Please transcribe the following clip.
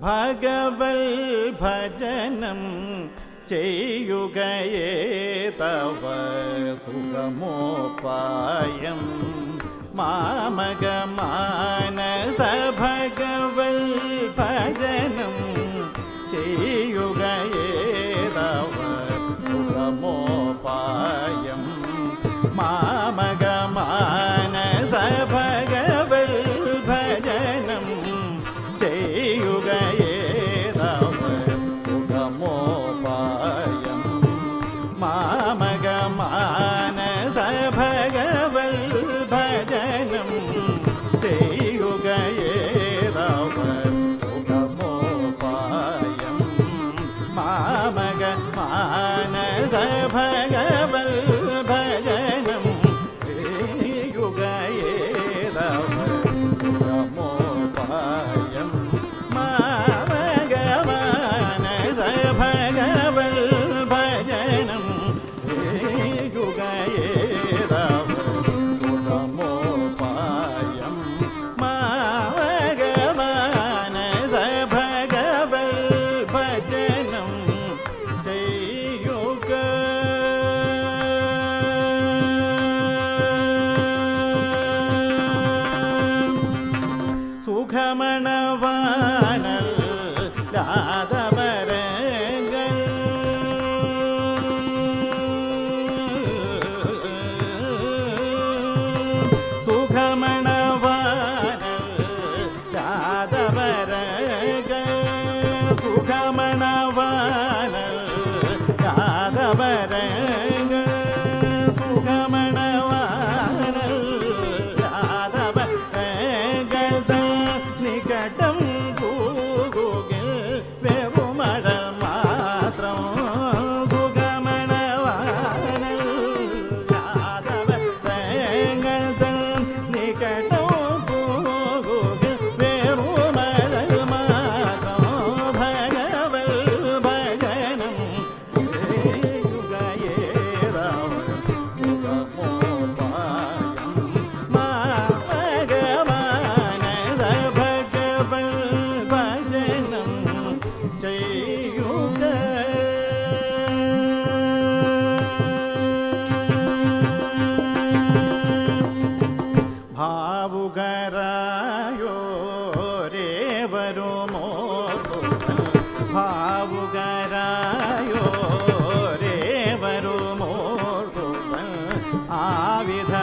ഭഗവൽ ഭജനം ചെയ്യുകയേ തവ സുഖമോപായം മാമകമാനസ ഭഗവൽ ഭജനം ചെയ്യുക 特别他